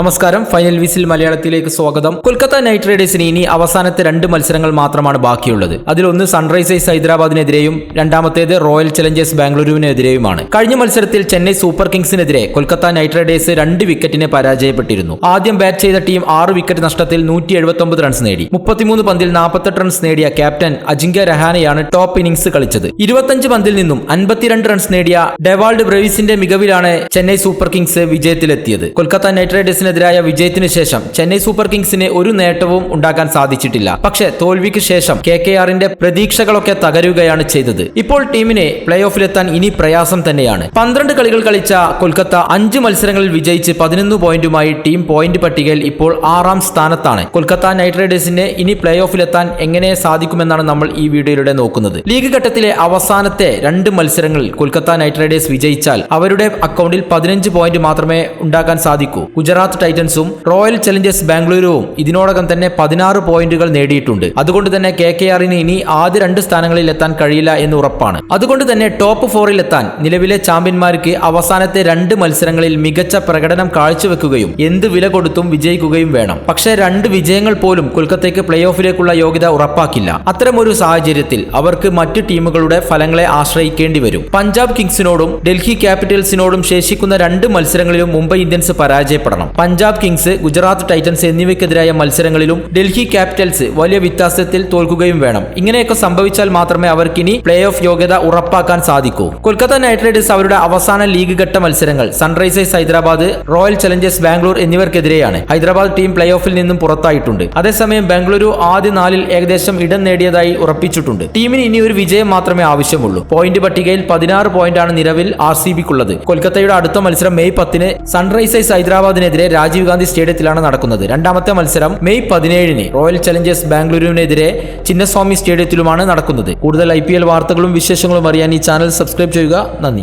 നമസ്കാരം. Final whistle മലയാളത്തിലേക്ക് സ്വാഗതം. കൊൽക്കത്ത നൈറ്റ് റൈഡേഴ്സിന് ഇനി അവസാനത്തെ രണ്ട് മത്സരങ്ങൾ മാത്രമാണ് ബാക്കിയുള്ളത്. അതിലൊന്ന് സൺറൈസേഴ്സ് ഹൈദരാബാദിനെതിരെയും രണ്ടാമത്തേത് റോയൽ ചലഞ്ചേഴ്സ് ബാംഗ്ലൂരുവിനെതിരെയുമാണ്. കഴിഞ്ഞ മത്സരത്തിൽ ചെന്നൈ സൂപ്പർ കിങ്സിനെതിരെ കൊൽക്കത്ത നൈറ്റ് റൈഡേഴ്സ് രണ്ട് വിക്കറ്റിന് പരാജയപ്പെട്ടിരുന്നു. ആദ്യം ബാറ്റ് ചെയ്ത ടീം ആറ് വിക്കറ്റ് നഷ്ടത്തിൽ നൂറ്റി എഴുപത്തൊമ്പത് റൺസ് നേടി. മുപ്പത്തിമൂന്ന് പന്തിൽ നാൽപ്പത്തെട്ട് റൺസ് നേടിയ ക്യാപ്റ്റൻ അജിങ്ക്യ രഹാനെയാണ് ടോപ്പ് ഇന്നിംഗ്സ് കളിച്ചത്. ഇരുപത്തഞ്ച് പന്തിൽ നിന്നും അൻപത്തിരണ്ട് റൺസ് നേടിയ ഡെവാൾഡ് ബ്രേവിസിന്റെ മികവിലാണ് ചെന്നൈ സൂപ്പർ കിങ്സ് വിജയത്തിലെത്തിയത്. കൊൽക്കത്ത നൈറ്റ് റൈഡേഴ്സിനെതിരായ വിജയത്തിനു ശേഷം ചെന്നൈ സൂപ്പർ കിങ്സിന് ഒരു നേട്ടവും ഉണ്ടാക്കാൻ സാധിച്ചിട്ടില്ല. പക്ഷേ തോൽവിക്ക് ശേഷം കെ കെ ആറിന്റെ പ്രതീക്ഷകളൊക്കെ തകരുകയാണ് ചെയ്തത്. ഇപ്പോൾ ടീമിനെ പ്ലേ ഓഫിലെത്താൻ ഇനി പ്രയാസം തന്നെയാണ്. പന്ത്രണ്ട് കളികൾ കളിച്ച കൊൽക്കത്ത അഞ്ച് മത്സരങ്ങളിൽ വിജയിച്ച് പതിനൊന്ന് പോയിന്റുമായി ടീം പോയിന്റ് പട്ടികയിൽ ഇപ്പോൾ ആറാം സ്ഥാനത്താണ്. കൊൽക്കത്ത നൈറ്റ് റൈഡേഴ്സിന് ഇനി പ്ലേ ഓഫിലെത്താൻ എങ്ങനെ സാധിക്കുമെന്നാണ് നമ്മൾ ഈ വീഡിയോയിലൂടെ നോക്കുന്നത്. ലീഗ് ഘട്ടത്തിലെ അവസാനത്തെ രണ്ട് മത്സരങ്ങളിൽ കൊൽക്കത്ത നൈറ്റ് റൈഡേഴ്സ് വിജയിച്ചാൽ അവരുടെ അക്കൗണ്ടിൽ പതിനഞ്ച് പോയിന്റ് മാത്രമേ ഉണ്ടാക്കാൻ സാധിക്കൂ. ഗുജറാത്ത് ടൈറ്റൻസും റോയൽ ചലഞ്ചേഴ്സ് ബാംഗ്ലൂരുവും ഇതിനോടകം തന്നെ പതിനാറ് പോയിന്റുകൾ നേടിയിട്ടുണ്ട്. അതുകൊണ്ട് തന്നെ കെ കെ ആറിന് ഇനി ആദ്യ രണ്ട് സ്ഥാനങ്ങളിൽ എത്താൻ കഴിയില്ല എന്ന് ഉറപ്പാണ്. അതുകൊണ്ട് തന്നെ ടോപ്പ് ഫോറിൽ എത്താൻ നിലവിലെ ചാമ്പ്യന്മാർക്ക് അവസാനത്തെ രണ്ട് മത്സരങ്ങളിൽ മികച്ച പ്രകടനം കാഴ്ചവെക്കുകയും എന്ത് വില കൊടുത്തും വിജയിക്കുകയും വേണം. പക്ഷേ രണ്ട് വിജയങ്ങൾ പോലും കൊൽക്കത്തയ്ക്ക് പ്ലേ ഓഫിലേക്കുള്ള യോഗ്യത ഉറപ്പാക്കില്ല. അത്തരമൊരു സാഹചര്യത്തിൽ അവർക്ക് മറ്റ് ടീമുകളുടെ ഫലങ്ങളെ ആശ്രയിക്കേണ്ടി വരും. പഞ്ചാബ് കിങ്സിനോടും ഡൽഹി ക്യാപിറ്റൽസിനോടും ശേഷിക്കുന്ന രണ്ട് മത്സരങ്ങളിലും മുംബൈ ഇന്ത്യൻസ് പരാജയപ്പെടണം. പഞ്ചാബ് കിങ്സ് ഗുജറാത്ത് ടൈറ്റൻസ് എന്നിവയ്ക്കെതിരായ മത്സരങ്ങളിലും ഡൽഹി ക്യാപിറ്റൽസ് വലിയ വ്യത്യാസത്തിൽ തോൽക്കുകയും വേണം. ഇങ്ങനെയൊക്കെ സംഭവിച്ചാൽ മാത്രമേ അവർക്കിനി പ്ലേ ഓഫ് യോഗ്യത ഉറപ്പാക്കാൻ സാധിക്കൂ. കൊൽക്കത്ത നൈറ്റ് റൈഡേഴ്സ് അവരുടെ അവസാന ലീഗ് ഘട്ട മത്സരങ്ങൾ Sunrisers Hyderabad Royal Challengers Bangalore എന്നിവർക്കെതിരെയാണ്. Hyderabad team play ഓഫിൽ നിന്നും പുറത്തായിട്ടുണ്ട്. അതേസമയം ബംഗളൂരു ആദ്യ നാലിൽ ഏകദേശം ഇടം നേടിയതായി ഉറപ്പിച്ചിട്ടുണ്ട്. ടീമിന് ഇനി ഒരു വിജയം മാത്രമേ ആവശ്യമുള്ളൂ. പോയിന്റ് പട്ടികയിൽ പതിനാറ് പോയിന്റാണ് നിലവിൽ ആർ സി ബിക്കുള്ളത്. കൊൽക്കത്തയുടെ അടുത്ത മത്സരം മെയ് പത്തിന് സൺറൈസേഴ്സ് ഹൈദരാബാദിനെതിരെ രാജീവ് ഗാന്ധി സ്റ്റേഡിയത്തിലാണ് നടക്കുന്നത്. രണ്ടാമത്തെ മത്സരം മെയ് പതിനേഴിന് റോയൽ ചലഞ്ചേഴ്സ് ബാംഗ്ലൂരുവിനെതിരെ ചിന്നസ്വാമി സ്റ്റേഡിയത്തിലുമാണ് നടക്കുന്നത്. കൂടുതൽ ഐ വാർത്തകളും വിശേഷങ്ങളും അറിയാൻ ഈ ചാനൽ സബ്സ്ക്രൈബ് ചെയ്യുക. നന്ദി.